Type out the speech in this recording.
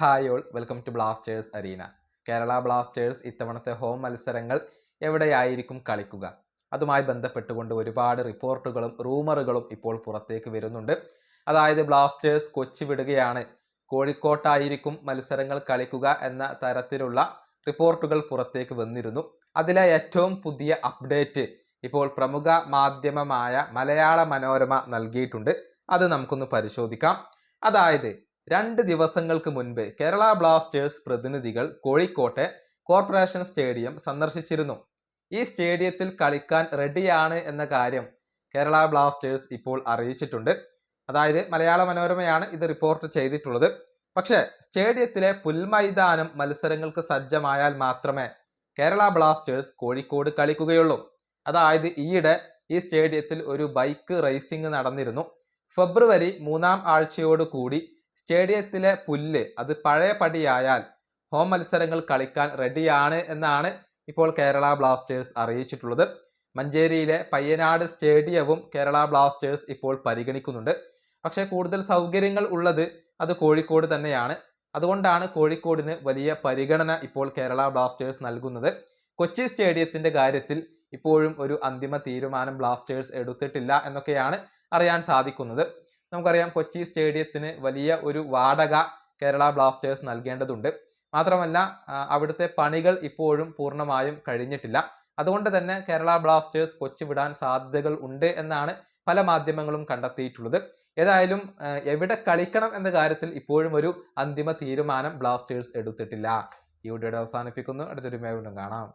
Hi all welcome to Blasters arena Kerala Blasters ഇത്തവണത്തെ home മത്സരങ്ങൾ എവിടെയായിരിക്കും കളിക്കുക? അതുമായി ബന്ധപ്പെട്ടുകൊണ്ട് ഒരുപാട് റിപ്പോർട്ടുകളും റൂമറുകളും ഇപ്പോൾ പുറത്തേക്ക് വരുന്നുണ്ട്. അതായത് ബ്ലാസ്റ്റേഴ്സ് കൊച്ചി വിടുകയാണ്. കോഴിക്കോട്ടായിരിക്കും മത്സരങ്ങൾ കളിക്കുക എന്ന തരത്തിലുള്ള റിപ്പോർട്ടുകൾ പുറത്തേക്ക് വന്നിരുന്നു. അതിലെ ഏറ്റവും പുതിയ അപ്ഡേറ്റ് ഇപ്പോൾ പ്രമുഖ മാധ്യമമായ മലയാള മനോരമ നൽകിയിട്ടുണ്ട്. അത് നമുക്കൊന്ന് പരിശോധിക്കാം. അതായത് രണ്ട് ദിവസങ്ങൾക്ക് മുൻപ് കേരള ബ്ലാസ്റ്റേഴ്സ് പ്രതിനിധികൾ കോഴിക്കോട്ടെ കോർപ്പറേഷൻ സ്റ്റേഡിയം സന്ദർശിച്ചിരുന്നു. ഈ സ്റ്റേഡിയത്തിൽ കളിക്കാൻ റെഡിയാണ് എന്ന കാര്യം കേരള ബ്ലാസ്റ്റേഴ്സ് ഇപ്പോൾ അറിയിച്ചിട്ടുണ്ട്. അതായത് മലയാള മനോരമയാണ് ഇത് റിപ്പോർട്ട് ചെയ്തിട്ടുള്ളത്. പക്ഷേ സ്റ്റേഡിയത്തിലെ പുൽമൈതാനം മത്സരങ്ങൾക്ക് സജ്ജമായാൽ മാത്രമേ കേരള ബ്ലാസ്റ്റേഴ്സ് കോഴിക്കോട് കളിക്കുകയുള്ളൂ. അതായത് ഈയിടെ ഈ സ്റ്റേഡിയത്തിൽ ഒരു ബൈക്ക് റേസിംഗ് നടന്നിരുന്നു. ഫെബ്രുവരി മൂന്നാം ആഴ്ചയോട് കൂടി സ്റ്റേഡിയത്തിലെ പുല്ല് അത് പഴയ പടിയായാൽ ഹോം മത്സരങ്ങൾ കളിക്കാൻ റെഡിയാണ് എന്നാണ് ഇപ്പോൾ കേരള ബ്ലാസ്റ്റേഴ്സ് അറിയിച്ചിട്ടുള്ളത്. മഞ്ചേരിയിലെ പയ്യനാട് സ്റ്റേഡിയവും കേരള ബ്ലാസ്റ്റേഴ്സ് ഇപ്പോൾ പരിഗണിക്കുന്നുണ്ട്. പക്ഷേ കൂടുതൽ സൗകര്യങ്ങൾ ഉള്ളത് അത് കോഴിക്കോട് തന്നെയാണ്. അതുകൊണ്ടാണ് കോഴിക്കോടിന് വലിയ പരിഗണന ഇപ്പോൾ കേരള ബ്ലാസ്റ്റേഴ്സ് നൽകുന്നത്. കൊച്ചി സ്റ്റേഡിയത്തിന്റെ കാര്യത്തിൽ ഇപ്പോഴും ഒരു അന്തിമ തീരുമാനം ബ്ലാസ്റ്റേഴ്സ് എടുത്തിട്ടില്ല എന്നൊക്കെയാണ് അറിയാൻ സാധിക്കുന്നത്. നമുക്കറിയാം കൊച്ചി സ്റ്റേഡിയത്തിന് വലിയ ഒരു വാടക കേരള ബ്ലാസ്റ്റേഴ്സ് നൽകേണ്ടതുണ്ട്. മാത്രമല്ല അവിടുത്തെ പണികൾ ഇപ്പോഴും പൂർണമായും കഴിഞ്ഞിട്ടില്ല. അതുകൊണ്ട് തന്നെ കേരള ബ്ലാസ്റ്റേഴ്സ് കൊച്ചി വിടാൻ സാധ്യതകൾ ഉണ്ട് എന്നാണ് പല മാധ്യമങ്ങളും കണ്ടെത്തിയിട്ടുള്ളത്. ഏതായാലും എവിടെ കളിക്കണം എന്ന കാര്യത്തിൽ ഇപ്പോഴും ഒരു അന്തിമ തീരുമാനം ബ്ലാസ്റ്റേഴ്സ് എടുത്തിട്ടില്ല. ഈ വീഡിയോയുടെ അവസാനിപ്പിക്കുന്നു. അടുത്തൊരു മേഖലും കാണാം.